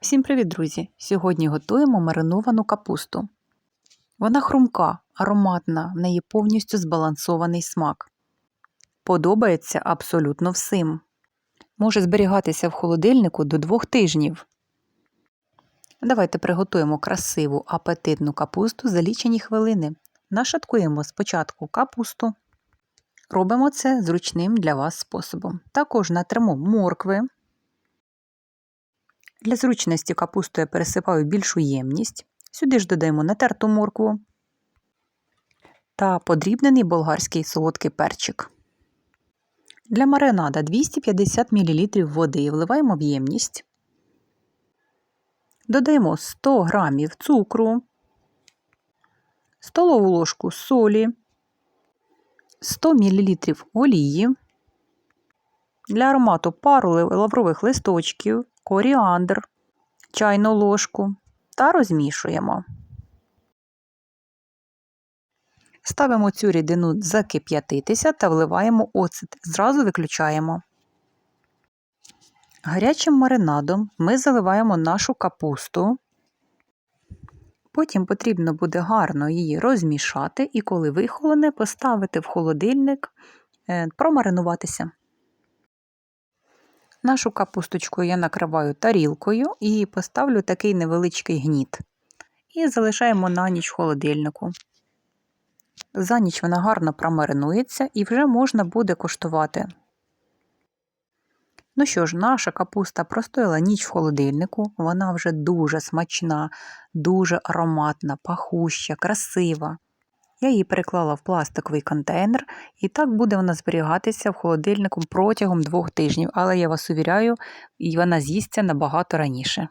Всім привіт, друзі! Сьогодні готуємо мариновану капусту. Вона хрумка, ароматна, в неї повністю збалансований смак. Подобається абсолютно всім. Може зберігатися в холодильнику до двох тижнів. Давайте приготуємо красиву апетитну капусту за лічені хвилини. Нашаткуємо спочатку капусту. Робимо це зручним для вас способом. Також натримо моркви. Для зручності капусту я пересипаю більшу ємність. Сюди ж додаємо натерту моркву та подрібнений болгарський солодкий перчик. Для маринада 250 мл води вливаємо в ємність. Додаємо 100 г цукру, столову ложку солі, 100 мл олії, для аромату пару лаврових листочків, коріандр, чайну ложку та розмішуємо. Ставимо цю рідину закип'ятитися та вливаємо оцет. Зразу виключаємо. Гарячим маринадом ми заливаємо нашу капусту. Потім потрібно буде гарно її розмішати і, коли вихолоне, поставити в холодильник, промаринуватися. Нашу капусточку я накриваю тарілкою і поставлю такий невеличкий гніт. І залишаємо на ніч в холодильнику. За ніч вона гарно промаринується і вже можна буде коштувати. Ну що ж, наша капуста простояла ніч в холодильнику, вона вже дуже смачна, дуже ароматна, пахуща, красива. Я її переклала в пластиковий контейнер, і так буде вона зберігатися в холодильнику протягом двох тижнів, але я вас увіряю, і вона з'їсться набагато раніше.